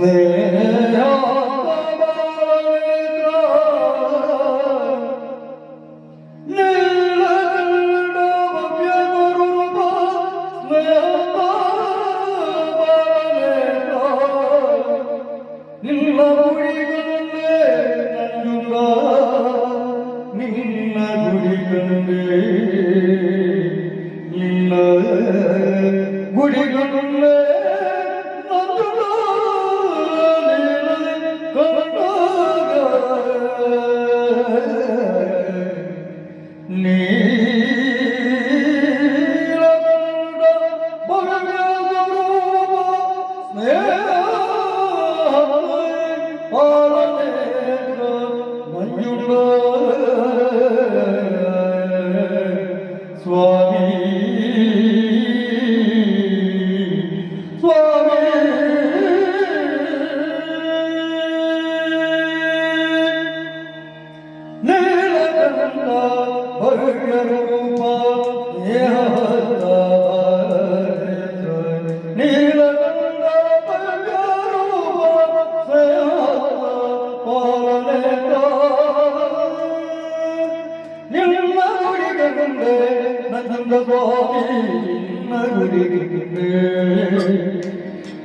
Yeah. ഗുരു കണ്ടേ നിന്ന ഗുരു കണ്ടേ നീളമുണ്ട് ಸ್ವಾಮಿ ನೀಲ ಗಂಗಾ ಭೂಪ ನಿ ಗಂಗೇ ನಗಾಮಿ ನಗರ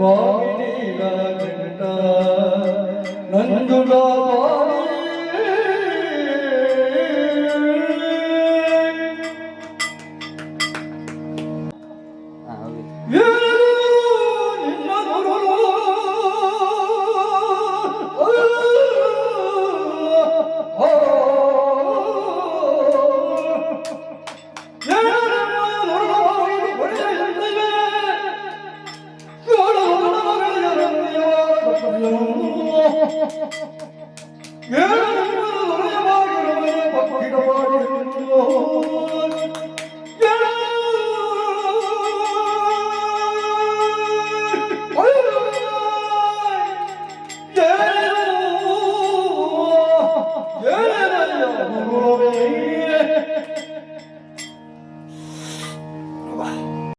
వామిని నా జంట Lord, Lord.